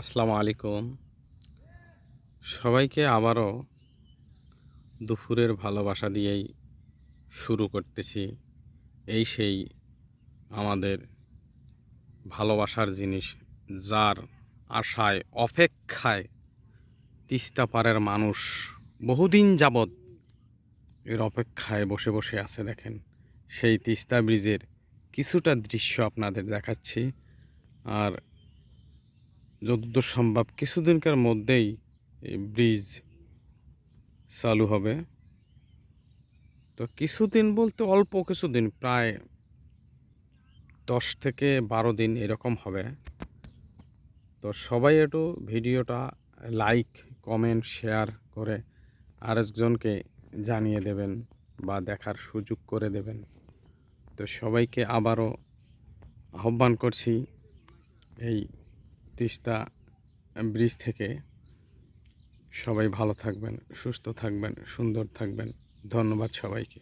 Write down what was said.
আসসালামু আলাইকুম। সবাইকে আবারও দুপুরের ভালোবাসা দিয়েই শুরু করতেছি। এই সেই আমাদের ভালোবাসার জিনিস যার আশায়, অপেক্ষায় তিস্তা পাড়ের মানুষ বহুদিন যাবৎ এর অপেক্ষায় বসে বসে আছে দেখেন। সেই তিস্তা ব্রিজের কিছুটা দৃশ্য আপনাদের দেখাচ্ছি। আর যতদূর সম্ভব কিছুদিনকার মধ্যেই ব্রিজ চালু হবে। তো কিছুদিন বলতে অল্প কিছুদিন, প্রায় দশ থেকে বারো দিন এরকম হবে। তো সবাই একটু ভিডিওটা লাইক কমেন্ট শেয়ার করে আরেকজনকে জানিয়ে দেবেন বা দেখার সুযোগ করে দেবেন। তো সবাইকে আবারও আহ্বান করছি এই তিস্তা ব্রিজ থেকে সবাই ভালো থাকবেন সুস্থ থাকবেন সুন্দর থাকবেন। ধন্যবাদ সবাইকে।